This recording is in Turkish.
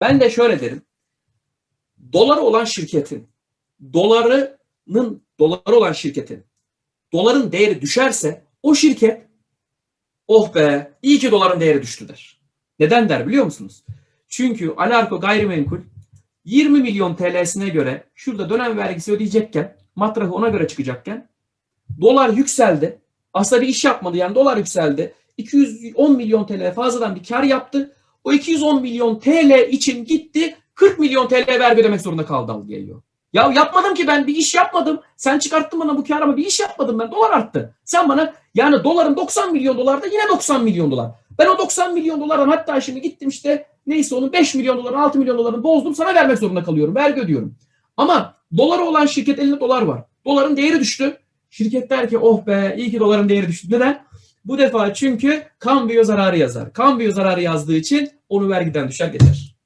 Ben de şöyle derim. Doları olan şirketin, dolarının doları olan şirketin, doların değeri düşerse o şirket oh be iyi ki doların değeri düştü der. Neden der biliyor musunuz? Çünkü Alarko gayrimenkul 20 milyon TL'sine göre şurada dönem vergisi ödeyecekken matrahı ona göre çıkacakken dolar yükseldi. Aslında bir iş yapmadı yani dolar yükseldi. 210 milyon TL fazladan bir kar yaptı. O 210 milyon TL için gitti 40 milyon TL vergi ödemek zorunda kaldı al geliyor. Ya yapmadım ki ben bir iş yapmadım. Sen çıkarttın bana bu kar ama bir iş yapmadım ben. Dolar arttı. Sen bana yani doların 90 milyon dolarda yine 90 milyon dolar. Ben o 90 milyon dolardan hatta şimdi gittim işte neyse onun 5 milyon doların 6 milyon dolarını bozdum sana vermek zorunda kalıyorum. Vergi ödüyorum. Ama doları olan şirket elinde dolar var. Doların değeri düştü. Şirket der ki oh be iyi ki doların değeri düştü. Neden? Bu defa çünkü kambiyo zararı yazar. Kambiyo zararı yazdığı için onu vergiden düşer geçer.